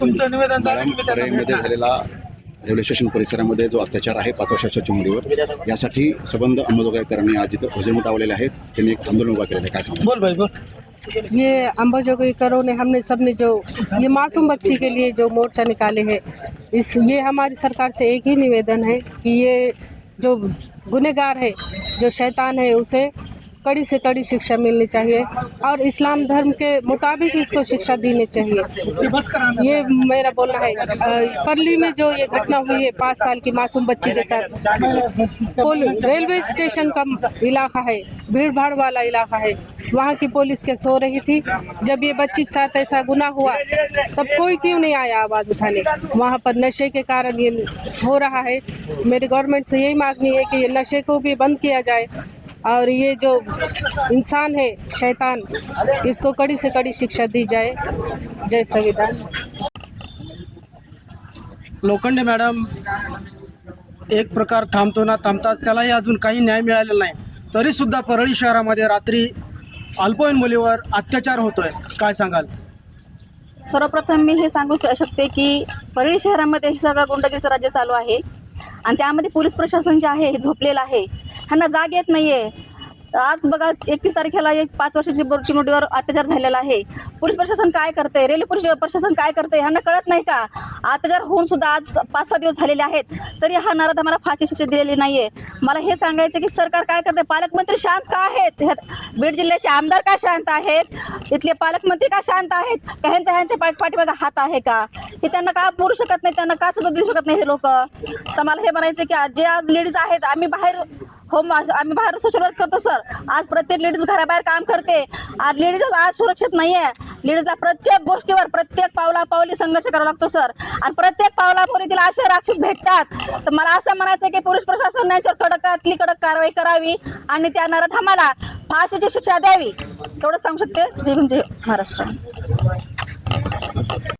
तुमचं? झालेला railway station परिसरामध्ये जो अत्याचार आहे पाच वर्षाच्या चिमुरीवर यासाठी सबंध अंमलबजावणीकरांनी आज इथं भजन उठावलेले आहेत. त्यांनी एक आंदोलन उभा केलेलं आहे. काय सांगा बोल भाई बोल. ये अम्बाजोगई करो ने हमने सबने जो ये मासूम बच्ची के लिए जो मोर्चा निकाले हैं इस ये हमारी सरकार से एक ही निवेदन है कि ये जो गुनहगार है जो शैतान है उसे कड़ी से कड़ी शिक्षा मिलनी चाहिए और इस्लाम धर्म के मुताबिक इसको शिक्षा देनी चाहिए। ये मेरा बोलना है परली में जो ये घटना हुई है, पाँच साल की मासूम बच्ची के साथ रेलवे स्टेशन का इलाका है भीड़ भाड़ वाला इलाका है। वहाँ की पुलिस के सो रही थी। जब ये बच्ची के साथ ऐसा गुना हुआ, तब कोई क्यों नहीं आया आवाज़ उठाने? वहाँ पर नशे के कारण ये हो रहा है। मेरी गवर्नमेंट से यही मांगनी है कि ये नशे को भी बंद किया जाए। और ये जो इंसान है शैतान इसको कड़ी से कड़ी शिक्षा दी जाए। जय संविधान। लोखंडे मॅडम एक प्रकार थांबतो ना थांबताच त्यालाही अजून काही न्याय मिळालेला नाही. तरी सुद्धा परळी शहरामध्ये रात्री अल्पवयीन मुलीवर अत्याचार होतोय. काय सांगाल? सर्वप्रथम मी हे सांगू शकते की परळी शहरामध्ये हे सगळं गुंडगिरीचं राज्य चालू आहे. आणि त्यामध्ये पोलीस प्रशासन जे आहे हे झोपलेलं आहे. ह्यांना जाग येत नाही आहे आज बघा एकतीस तारखेला एक पाच वर्षाची चिमुटीवर मुठीवर अत्याचार झालेला आहे. पोलीस प्रशासन काय करते रेल्वे पोलीस प्रशासन काय करते ह्यांना कळत नाही का? अत्याचार होऊन सुद्धा आज पाच सहा दिवस झालेले आहेत. तरी हा नारद आम्हाला फाशी शिक्षा दिलेली नाही आहे मला हे सांगायचं की सरकार काय करते पालकमंत्री शांत का आहेत? ह्यात बीड जिल्ह्याचे आमदार का शांत आहेत? इथले पालकमंत्री का शांत आहेत? का ह्यांचा ह्यांच्या पाठ पाठीमागा हात आहे का? हे त्यांना का बोलू शकत नाही? त्यांना का सजा देऊ शकत नाही हे लोक? तर मला हे म्हणायचं की आज जे आज लेडीज आहेत आम्ही बाहेर होम आम्ही बाहेर सोशल वर्क करतो सर. आज प्रत्येक लेडीज घराबाहेर काम करते. आज लेडीज आज सुरक्षित नाही आहे लेडीजला प्रत्येक गोष्टीवर प्रत्येक पावला पावली संघर्ष करावा लागतो सर. आणि प्रत्येक पावलापुरी तिला असे राक्षस भेटतात. तर मला असं म्हणायचं की पोलीस प्रशासन यांच्यावर कडकातली कडक कारवाई करावी आणि त्या नराधमाला फाशीची शिक्षा द्यावी. तेवढं सांगू शकते? जय म्हणजे महाराष्ट्र.